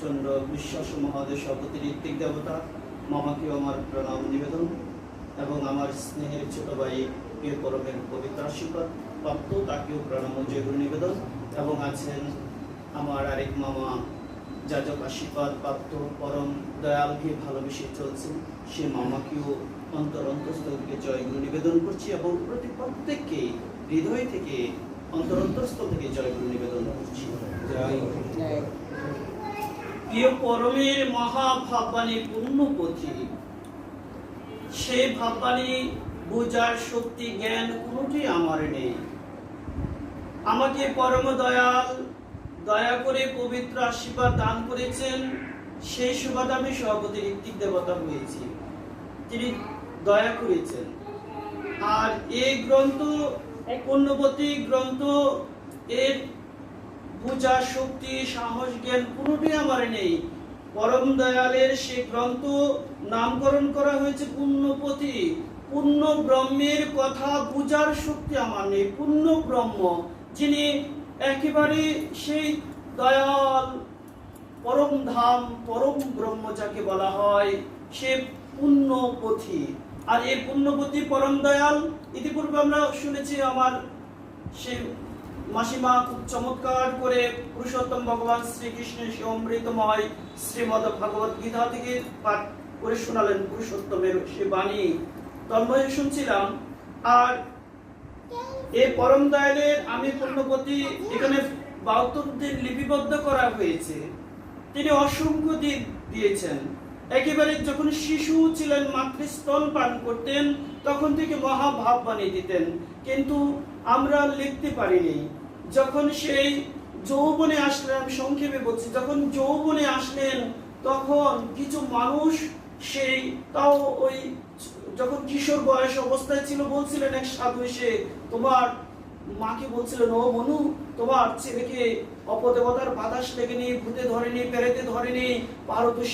চন্দ্র বিশ্বাস মহাদেশ সভাপতি ঋত্বিক দেবতা মামাকেও আমার প্রণাম নিবেদন। এবং আমার স্নেহের ছোট ভাই প্রিয় পরমের পবিত্র আশীর্বাদ, প্রাপ্ত তাকেও প্রণাম জয়গুরু নিবেদন। এবং আছেন আমার আরেক মামা, যাজক আশীর্বাদ প্রাপ্ত পরম দয়ালকে ভালোবেসে চলছেন সে মামাকেও অন্তর অন্তঃস্থল থেকে জয়গুরু নিবেদন করছি এবং প্রতি প্রত্যেককে হৃদয় থেকে অন্তর অন্তঃস্থল থেকে জয়গুরু নিবেদন প্রিয় পরমের মহাভাববাণী পূর্ণপথি সে ভাববাণী বোঝার শক্তি, জ্ঞান কোনোটি আমার নেই। আমাকে পরম দয়াল দয়া করে পবিত্র আশীর্বাদ দান করেছেন। সেই সুবাদে আমি সভাপতি ঋত্বিক দেবতা হয়েছি। তিনি দয়া করেছেন। আর এই গ্রন্থ পূর্ণবতী গ্রন্থ, এর পূজা, শক্তি, সাহস, জ্ঞান কোনোটি আমার নেই। পরম দয়ালের সে গ্রন্থ নামকরণ করা হয়েছে পূর্ণপতি পূর্ণ ব্রহ্মের কথা পূজার শক্তি আমার নেই। পূর্ণ ব্রহ্ম, যিনি একেবারে সেই দয়াল, পরম ধাম, পরম ব্রহ্ম যাকে বলা হয়, সে পুণ্যপথি আর এই পুণ্যপথি পরম দয়াল, ইতিপূর্বে আমরা শুনেছি আমার সে মাসিমা খুব চমৎকার করে পুরুষোত্তম ভগবান শ্রীকৃষ্ণের সে অমৃতময় শ্রীমদ ভগবত গীতা থেকে পাঠ করে শোনালেন পুরুষোত্তমের সে বাণী। তন্ময় শুনছিলাম, আর এই পরম দয়ালের আমি পূর্ণপতি এখানে বাহাত্তর দিন লিপিবদ্ধ করা হয়েছে। তিনি অসংখ্য দিক দিয়েছেন। একেবারে যখন শিশু ছিলেন, মাতৃস্তন পান করতেন, তখন থেকে মহাভাব বানিয়ে দিতেন। কিন্তু আমরা লিখতে পারিনি। যখন সেই যৌবনে আসলেন সংক্ষেপে বলছি, যখন যৌবনে আসলেন, তখন কিছু মানুষ সেই তাও ওই যখন কিশোর বয়স অবস্থায় ছিল, বলছিলেন এক সাধু এসে, তোমার মাকে বলছিলেন, ও মনু, তোমার ছেলেকে অপদেবতার বাতাস লেগেনি, ভূতে ধরেনি, পেরেতে ধরেনি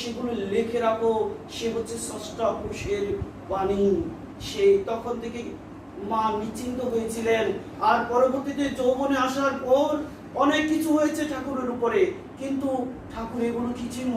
সেগুলো লিখে রাখো, সে হচ্ছে ষষ্ঠ পুরুষের বাণী। সে তখন থেকে মা নিশ্চিন্ত হয়েছিলেন। আর পরবর্তীতে যৌবনে আসার পর অনেক কিছু হয়েছে ঠাকুরের উপরে। কিন্তু ঠাকুর এগুলো কিছুই